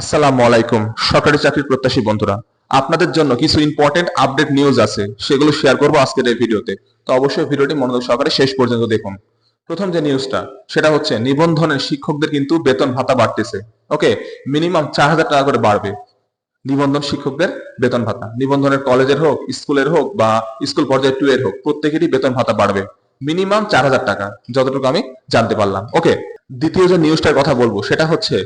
আসসালামু আলাইকুম, সরকারি চাকরির প্রত্যাশী বন্ধুরা। আপনাদের জন্য কিছু ইম্পর্টেন্ট আপডেট নিউজ আছে, সেগুলো শেয়ার করব আজকের এই ভিডিওতে। তো অবশ্যই ভিডিওটি মনোযোগ সহকারে শেষ পর্যন্ত দেখুন। প্রথম যে নিউজটা সেটা হচ্ছে নিবন্ধনের শিক্ষকদের কিন্তু বেতন ভাতা বাড়তেছে। ওকে মিনিমাম চার হাজার টাকা করে বাড়বে নিবন্ধন শিক্ষকদের বেতন ভাতা। নিবন্ধনের কলেজের হোক, স্কুলের হোক বা স্কুল পর্যায়ে টু এর হোক, প্রত্যেকেরই বেতন ভাতা বাড়বে। মিনিমাম চার হাজার টাকা, যতটুকু আমি জানতে পারলাম। ওকে দ্বিতীয় যে নিউজটার কথা বলব, সেটা হচ্ছে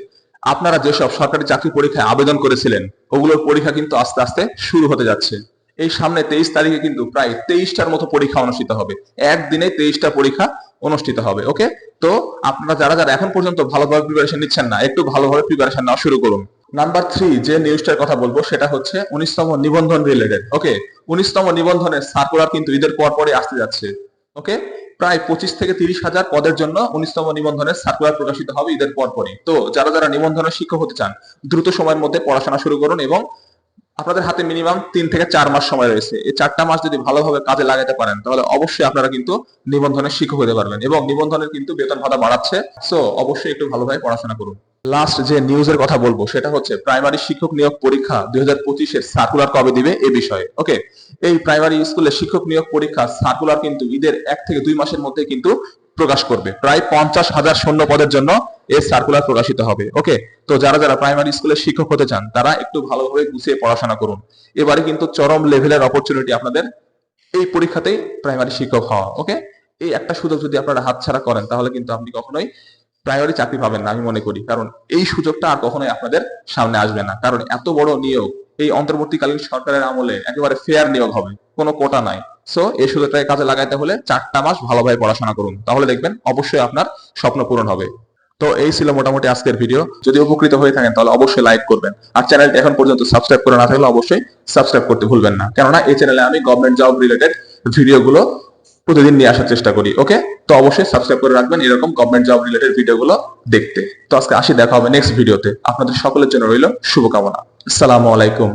আপনারা যেসব সরকারি চাকরি পরীক্ষায় আবেদন করেছিলেন, ওগুলোর পরীক্ষা কিন্তু আস্তে আস্তে শুরু হতে যাচ্ছে। এই সামনে তেইশ তারিখে কিন্তু প্রায় তেইশটার মতো পরীক্ষা অনুষ্ঠিত হবে। একদিনে তেইশটা পরীক্ষা অনুষ্ঠিত হবে, ওকে? তো আপনারা যারা যারা এখন পর্যন্ত ভালোভাবে প্রিপারেশন নিচ্ছেন না, একটু ভালোভাবে প্রিপারেশন নেওয়া শুরু করুন। নাম্বার থ্রি যে নিউজটার কথা বলব, সেটা হচ্ছে উনিশতম নিবন্ধন রিলেটেড ওকে? উনিশতম নিবন্ধনের সার্কুলার কিন্তু ঈদের পর পরে আসতে যাচ্ছে, ওকে? প্রায় পঁচিশ থেকে তিরিশ হাজার পদের জন্য উনিশতম নিবন্ধনের সার্কুলার প্রকাশিত হবে ঈদের পরপরই। তো যারা যারা নিবন্ধনের শিক্ষক হতে চান, দ্রুত সময়ের মধ্যে পড়াশোনা শুরু করুন এবং আপনাদের হাতে মিনিমাম তিন থেকে চার মাস সময় রয়েছে। এই চারটা মাস যদি ভালোভাবে কাজে লাগাতে পারেন, তাহলে অবশ্যই আপনারা কিন্তু নিবন্ধনের শিক্ষক হতে পারবেন এবং নিবন্ধনের কিন্তু বেতন ভাতা বাড়াচ্ছে। সো অবশ্যই একটু ভালোভাবে পড়াশোনা করুন। লাস্ট যে নিউজের কথা বলব, সেটা হচ্ছে প্রাইমারি শিক্ষক নিয়োগ পরীক্ষা দুই হাজার পঁচিশের সার্কুলার কবে দিবে এ বিষয়ে ওকে এই প্রাইমারি স্কুলে শিক্ষক নিয়োগ পরীক্ষা সার্কুলার কিন্তু ঈদের এক থেকে দুই মাসের মধ্যে কিন্তু প্রকাশ করবে। প্রায় পঞ্চাশ হাজার শূন্য পদের জন্য এই সার্কুলার প্রকাশিত হবে ওকে তো যারা যারা প্রাইমারি স্কুলে শিক্ষক হতে চান, তারা একটু ভালোভাবে গুছিয়ে পড়াশোনা করুন। এবারে কিন্তু চরম লেভেলের অপরচুনিটি আপনাদের এই পরীক্ষাতেই প্রাইমারি শিক্ষক হওয়া ওকে এই একটা সুযোগ যদি আপনারা হাতছাড়া করেন, তাহলে কিন্তু আপনি কখনোই প্রাইমারি চাকরি পাবেন না, আমি মনে করি। কারণ এই সুযোগটা আর কখনোই আপনাদের সামনে আসবে না। কারণ এত বড় নিয়োগ, এই অন্তর্বর্তীকালীন সরকারের আমলে একেবারে ফেয়ার নিয়োগ হবে, কোনো কোটা নাই। সো এই সুযোগটাকে কাজে লাগাইতে হলে চারটা মাস ভালোভাবে পড়াশোনা করুন। তাহলে দেখবেন অবশ্যই আপনার স্বপ্ন পূরণ হবে। তো এই ছিল মোটামুটি আজকের ভিডিও যদি উপকৃত হয়ে থাকেন, তাহলে অবশ্যই লাইক করবেন। আর চ্যানেলটি এখন পর্যন্ত সাবস্ক্রাইব করে না থাকলে অবশ্যই সাবস্ক্রাইব করতে ভুলবেন না। কেননা, এই চ্যানেলে আমি গভর্নমেন্ট জব রিলেটেড ভিডিওগুলো প্রতিদিন নিয়ে আসার চেষ্টা করি ওকে তো অবশ্যই সাবস্ক্রাইব করে রাখবেন এরকম গভর্নমেন্ট জব রিলেটেড ভিডিওগুলো দেখতে। তো আজকে আসি, দেখা হবে নেক্সট ভিডিওতে আপনাদের সকলের জন্য রইল শুভকামনা। আসসালামু আলাইকুম।